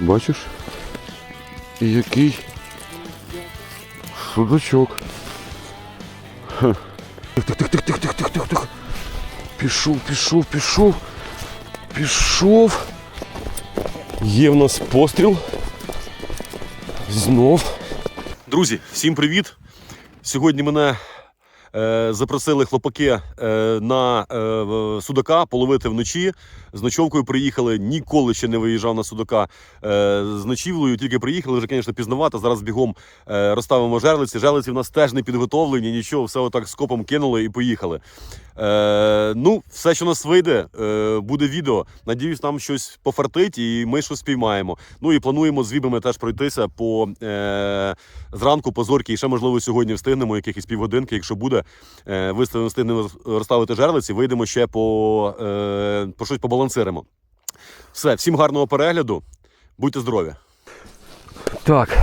Бачиш? І який судачок. Ха. Тих, тих, тих, тих, тих, тих, тих, тих. Пішов, пішов, пішов. Пішов. Є в нас постріл. Знов. Друзі, всім привіт! Сьогодні мене запросили хлопаки е, на е, судака половити вночі. З ночовкою приїхали. Ніколи ще не виїжджав на судака е, з ночівлею. Тільки приїхали, вже, звісно, пізнавато. Зараз бігом е, розставимо жерлиці. Жерлиці в нас теж не підготовлені, нічого, все отак скопом кинули і поїхали. Е, ну, все, що у нас вийде, е, буде відео. Надіюсь, нам щось пофартить і ми щось спіймаємо. Ну і плануємо з вібами теж пройтися по е, зранку, по зорки. І ще, можливо, сьогодні встигнемо якихось півгодинки, якщо буде. Е, виставимо, встигнемо розставити жерлиці, вийдемо ще по, е, по щось побалансиримо. Все, всім гарного перегляду. Будьте здорові. Так,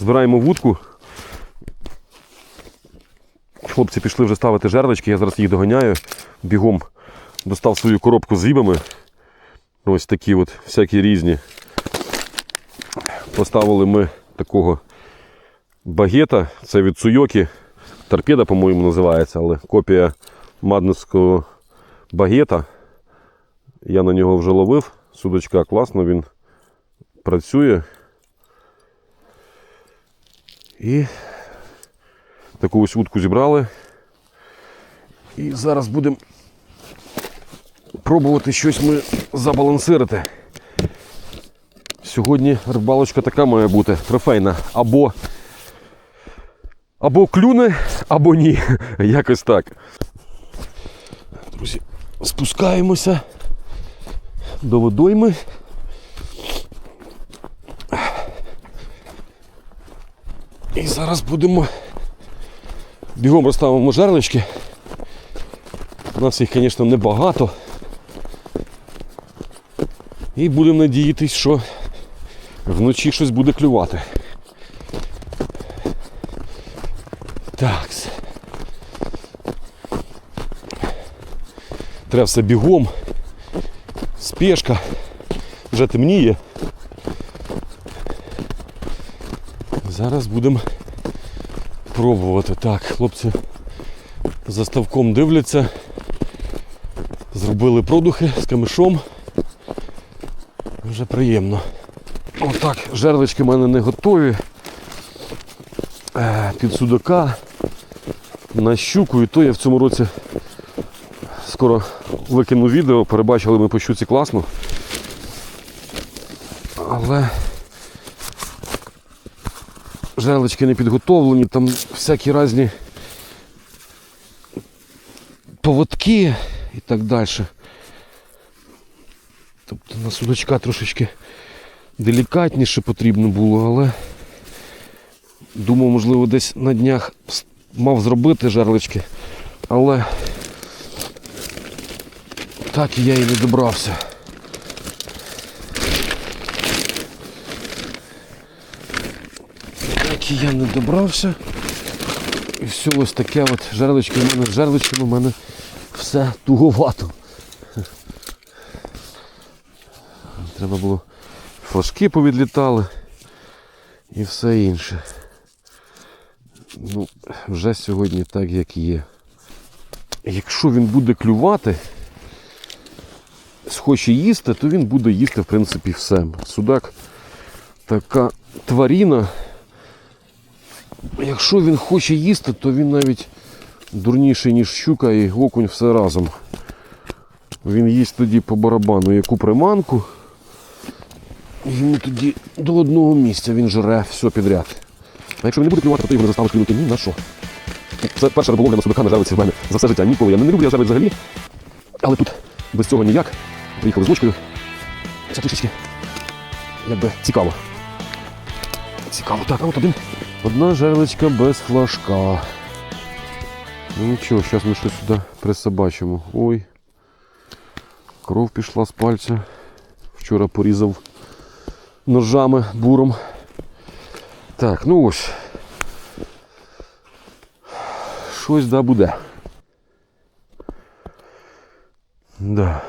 збираємо вудку. Хлопці пішли вже ставити жерлички, я зараз їх доганяю. Бігом достав свою коробку з рібами. Ось такі от всякі різні. Поставили ми такого багета. Це від Суйокі. Торпеда, по-моєму, називається, але копія мадневського багета. Я на нього вже ловив. Судочка класно, він працює. І таку ось утку зібрали. І зараз будемо пробувати щось ми забалансирити. Сьогодні рибалочка така має бути трофейна. Або, або клюне, або ні. Якось так. Друзі, спускаємося до водойми. І зараз будемо бігом розставимо жерлички. У нас їх, звісно, небагато. І будемо надіятись, що вночі щось буде клювати. Так. Треба все бігом. Спешка. Вже темніє. Зараз будемо пробувати. Так, хлопці за ставком дивляться. Зробили продухи з камишом. Вже приємно. Отак, жерлички в мене не готові. Е, Під судака. На щуку і то я в цьому році скоро викину відео, перебачили ми по щуці класно. Але жерлички не підготовлені, там всякі різні поводки і так далі. Тобто на судочка трошечки делікатніше потрібно було, але думав, можливо, десь на днях мав зробити жерлички, але так я і не добрався. Так я не добрався. І все ось таке от жерлички в мене з жерличками в мене все туговато. Треба було флажки повідлітали і все інше. Ну, вже сьогодні так, як є. Якщо він буде клювати, схоче їсти, то він буде їсти, в принципі, все. Судак така тваріна. Якщо він хоче їсти, то він навіть дурніший, ніж щука і окунь все разом. Він їсть тоді по барабану яку приманку. Йому тоді до одного місця він жре все підряд. А якщо він не буде клювати, то його не заставиш клюнути ні на що. Це перша риболовля на судака на жерлиці в мене за все життя. Ніколи. Я не люблю я взагалі. Але тут без цього ніяк. Приїхали з лучкою. Це трішечки якби цікаво. Цікаво. Так, а от один. Одна жерличка без флажка. Ну нічого, зараз ми щось сюди присобачимо. Ой. Кров пішла з пальця. Вчора порізав ножами, буром. Так, ну ось. Щось да буде. Да.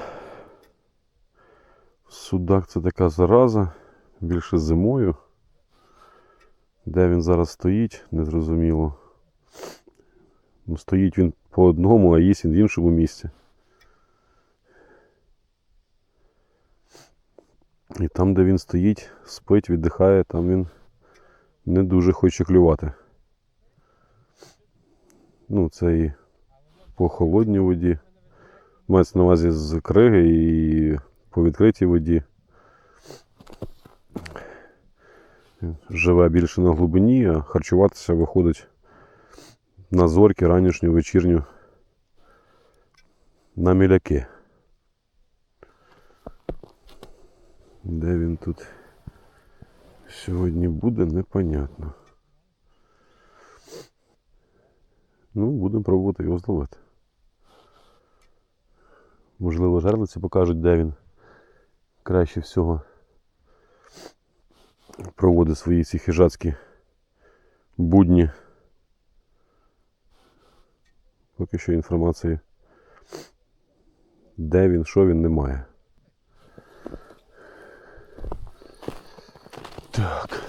Судак це така зараза. більше зимою. Де він зараз стоїть, незрозуміло. Ну, стоїть він по одному, а їсть він в іншому місці. І там, де він стоїть, спить, віддихає, там він не дуже хоче клювати. Ну, це і по холодній воді. Мається на увазі з криги і по відкритій воді. Живе більше на глибині, а харчуватися виходить на зорьки, ранішню, вечірню, на міляки. Де він тут сьогодні буде, непонятно. Ну, будемо пробувати його зловити. Можливо, жерлиці покажуть, де він краще всього проводить свої ці хижацькі будні. Поки що інформації, де він, що він, немає. Так.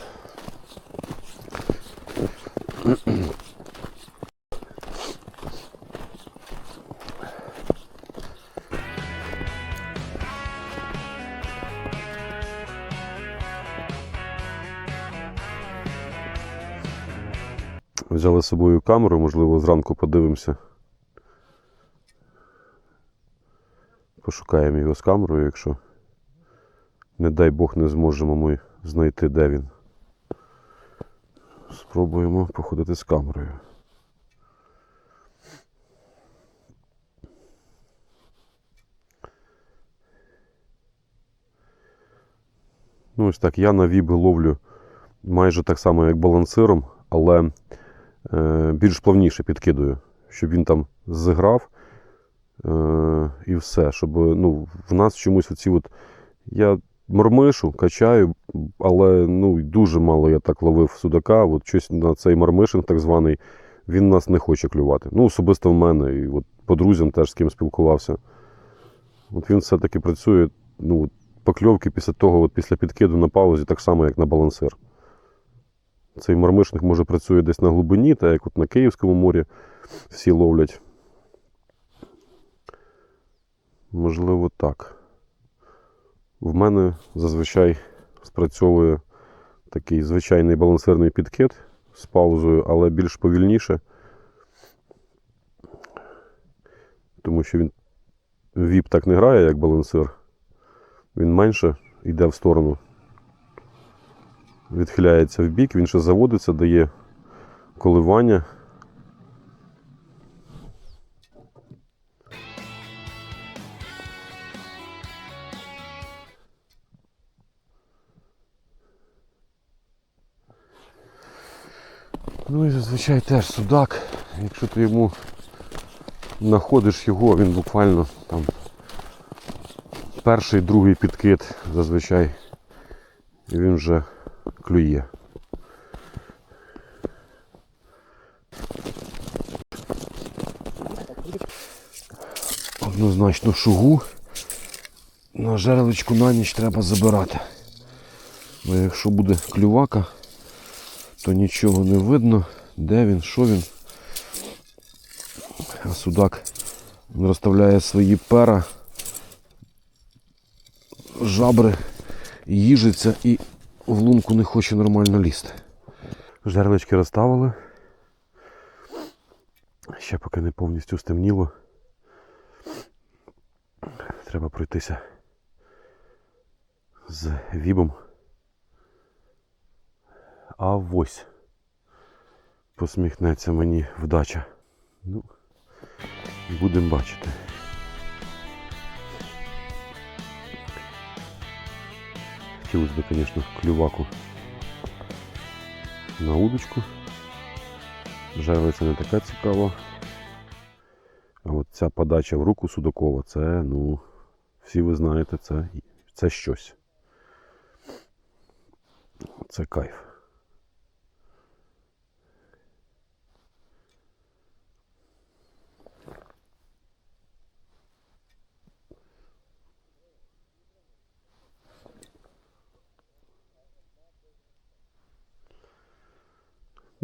Взяли з собою камеру, можливо, зранку подивимося. Пошукаємо його з камерою, якщо, не дай Бог, не зможемо ми знайти, де він. Спробуємо походити з камерою. Ну, ось так, я на віби ловлю майже так само, як балансиром, але більш плавніше підкидую, щоб він там зіграв е, і все. Щоб ну, в нас чомусь оці от. Я мормишу, качаю, але ну, дуже мало я так ловив судака. От щось на цей мармишинг, так званий, він нас не хоче клювати. Ну, особисто в мене. І от по друзям теж з ким спілкувався. От він все-таки працює. Ну, покльовки після того, от після підкиду на паузі, так само, як на балансир. Цей мармишник може працює десь на глибині, так як от на Київському морі всі ловлять. Можливо, так. В мене зазвичай спрацьовує такий звичайний балансирний підкид з паузою, але більш повільніше. Тому що він віп так не грає, як балансир. Він менше йде в сторону відхиляється в бік, він ще заводиться, дає коливання. Ну і зазвичай теж судак, якщо ти йому знаходиш його, він буквально там перший, другий підкид зазвичай і він вже клює. Однозначно шугу на жерличку на ніч треба забирати. Бо якщо буде клювака, то нічого не видно, де він, що він. А судак розставляє свої пера, жабри, їжиться і в лунку не хоче нормально лізти. Жерлички розставили. Ще поки не повністю стемніло. Треба пройтися з вібом. А ось посміхнеться мені вдача. Ну, будемо бачити. Хотілося бы, звісно, клюваку на удочку. Жерлиця не така цікава. А от ця подача в руку Судакова, це, ну, всі ви знаєте, це, це щось. Це кайф.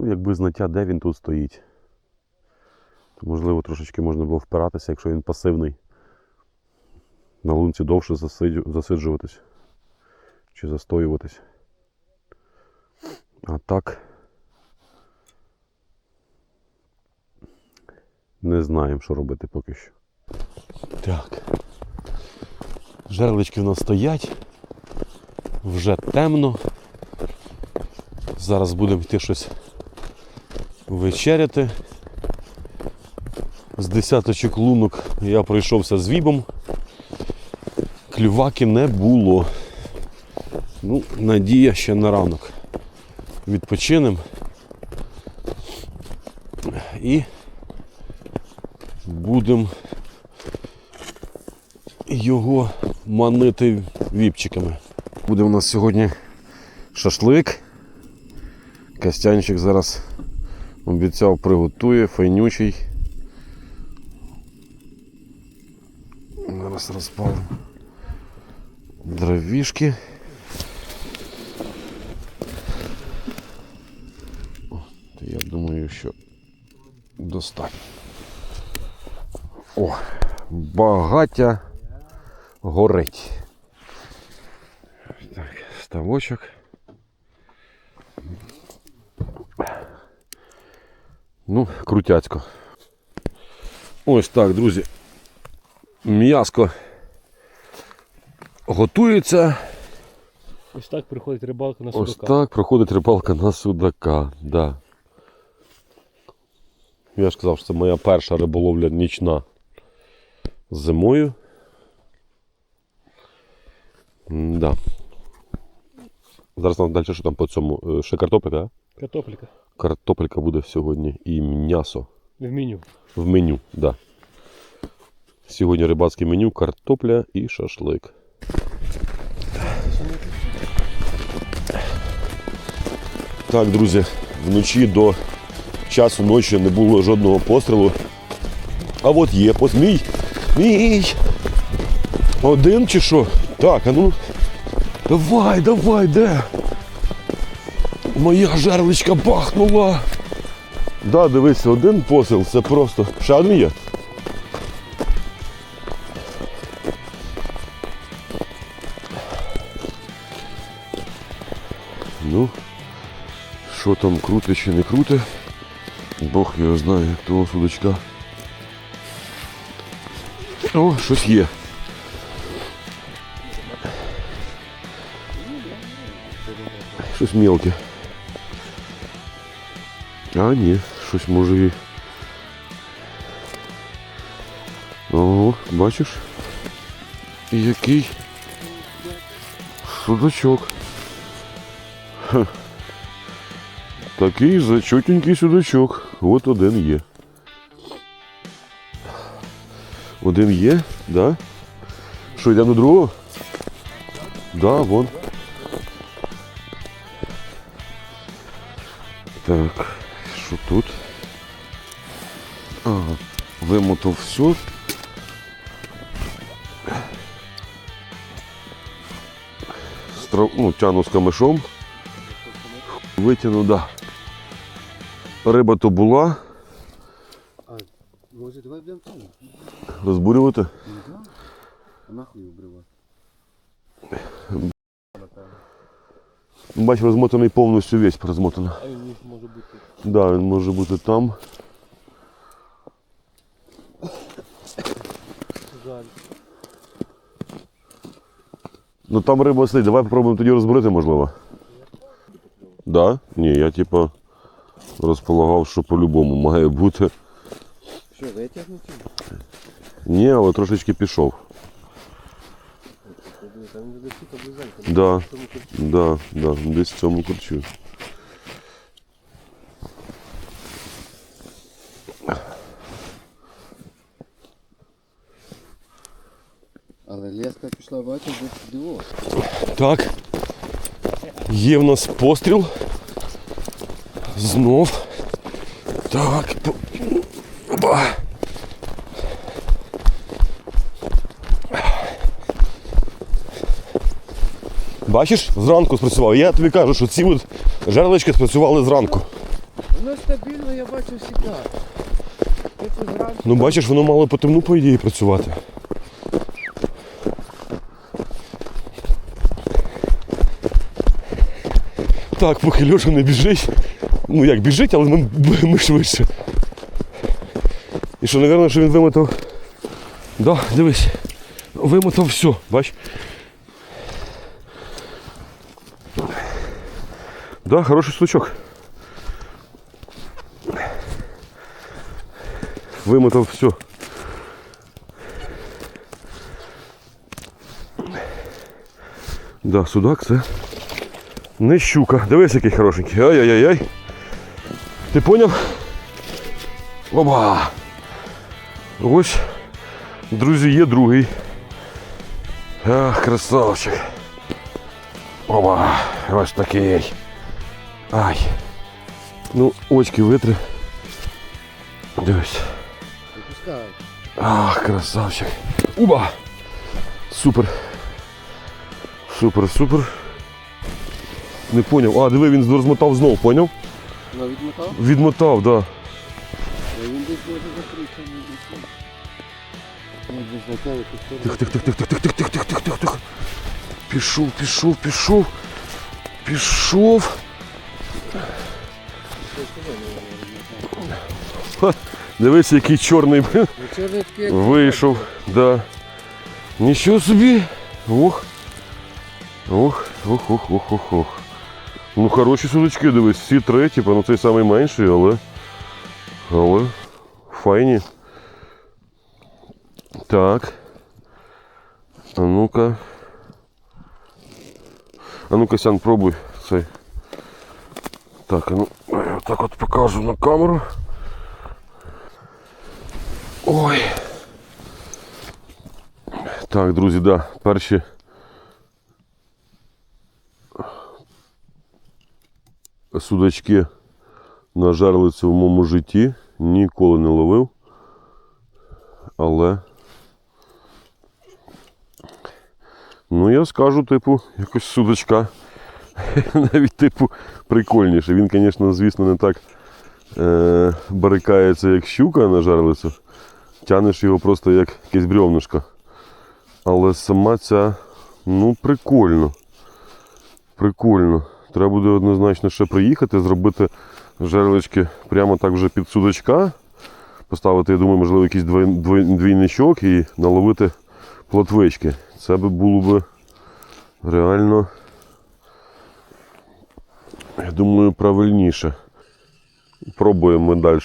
Якби знаття, де він тут стоїть. То, можливо, трошечки можна було впиратися, якщо він пасивний. На лунці довше засиджу- засиджуватись. Чи застоюватись. А так. Не знаємо, що робити поки що. Так. Жерлички в нас стоять. Вже темно. Зараз будемо йти щось вечеряти. З десяточок лунок я пройшовся з вібом. Клюваки не було. Ну, надія ще на ранок. Відпочинемо. І будемо його манити віпчиками. Буде у нас сьогодні шашлик. Костянчик зараз обіцяв приготує, файнючий. Зараз розпалимо дровішки. Я думаю, що достатньо. О, багаття горить. Так, ставочок. Ну, крутяцько. Ось так, друзі. М'яско готується. Ось так приходить рибалка на судака. Ось так проходить рибалка на судака. Да. Я ж казав, що це моя перша риболовля нічна зимою. Да. Зараз нам далі що там по цьому? Е, Ще картопелька, а? Картопелька. Картопелька буде сьогодні і м'ясо В меню. в меню, да. Сьогодні рибацьке меню, картопля і шашлик. Так, друзі, вночі до часу ночі не було жодного пострілу. А от є пос... мій. Мій. Один чи що? Так, а ну. Давай, давай, де? Моя жерличка бахнула. Да, дивись, один постріл, це просто. Ще один є. Ну, що там круте чи не круте? Бог його знає, того судочка. О, щось є. Щось мелке. А, ні, щось може і. Ого, бачиш? Який судачок. Ха. Такий зачутенький судачок. От один є. Один є, да? Що, йдемо до другого? Да, вон. Вимотав все. Страв... Ну, тяну з камешом. Витягну, да. Риба то була. Може, давай будемо там? Розбурювати. Да. А нахуй обривати? Бач, розмотаний повністю весь розмотаний. А він може бути. Да, він може бути там. Жаль. Ну там риба сидить. Давай попробуємо тоді розбурити, можливо. Да? Ні, я типа розполагав, що по-любому має бути. Що, витягнути? Ні, але трошечки пішов. Там досі та близенько. Да, да, да, десь в цьому корчу. Але леска пішла, бачиш, диво. Так. Є в нас постріл. Знов. Так. Оба. Бачиш, зранку спрацював. Я тобі кажу, що ці от жерлички спрацювали зранку. Воно стабільно, я бачу завжди. Хочу зранку. Ну бачиш, воно мало по темну, по ідеї, працювати. Так, поки Льоша не біжить. Ну як біжить, але ми, ми швидше. І що, напевно, що він вимотав. Да, дивись. Вимотав все, бач. Да, хороший стучок. Вимотав все. Да, судак це не щука. Дивись, який хорошенький. Ай-яй-яй. Ти поняв? Оба! Ось, друзі, є другий. Ах, красавчик. Оба! Ось такий. Ай. Ну, очки витри. Дивись. Ах, красавчик. Уба! Супер. Супер, супер. Не поняв. А, диви, він розмотав знов, поняв? Ну, відмотав? Відмотав, да. А Він десь може. Ну, тебе тут Тих, тих, тих, тих, тих, тих, тих, тих, тих, тих, тих. Пішов, пішов, пішов. Пішов. Ха, Дивись, який чорний Ну, такий, як вийшов. Да. Нічого собі. Ох. Ох, ох, ох, ох, ох, ох. Ну, хороші судочки, дивись, всі три, типу, ну цей самий менший, але. Але. Файні. Так. А ну-ка. А ну-ка, Сян, пробуй цей. Так, а ну, я так от покажу на камеру. Ой. Так, друзі, да, перші. Судачки на жерлиці в моєму житті ніколи не ловив. Але. Ну, я скажу, типу, якось судочка. Навіть, типу, прикольніше. Він, звісно, звісно, не так е- барикається, як щука на жерлицю. Тянеш його просто як якесь бревнышко. Але сама ця, ну, прикольно. Прикольно. Треба буде однозначно ще приїхати, зробити жерлички прямо так вже під судочка. Поставити, я думаю, можливо, якийсь двійничок і наловити плотвички. Це би було би реально, я думаю, правильніше. Пробуємо далі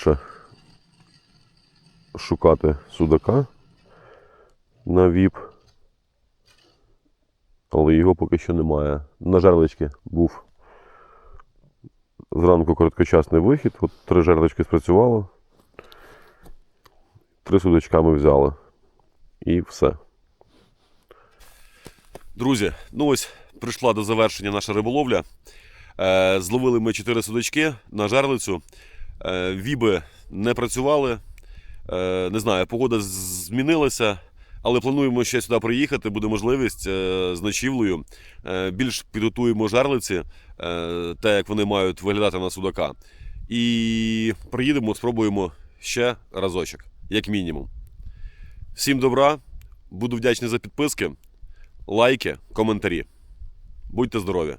шукати судака на ВІП. Але його поки що немає. На жерлички був зранку короткочасний вихід. От три жерлички спрацювало. Три судочка ми взяли. І все. Друзі, ну ось прийшла до завершення наша риболовля. Е, зловили ми чотири судочки на жерлицю. Е, віби не працювали. Е, не знаю, погода змінилася, але плануємо ще сюди приїхати. Буде можливість е, з ночівлею. Е, більш підготуємо жерлиці, е, те, як вони мають виглядати на судака. І приїдемо, спробуємо ще разочок, як мінімум. Всім добра, буду вдячний за підписки, лайки, коментарі. Будьте здорові!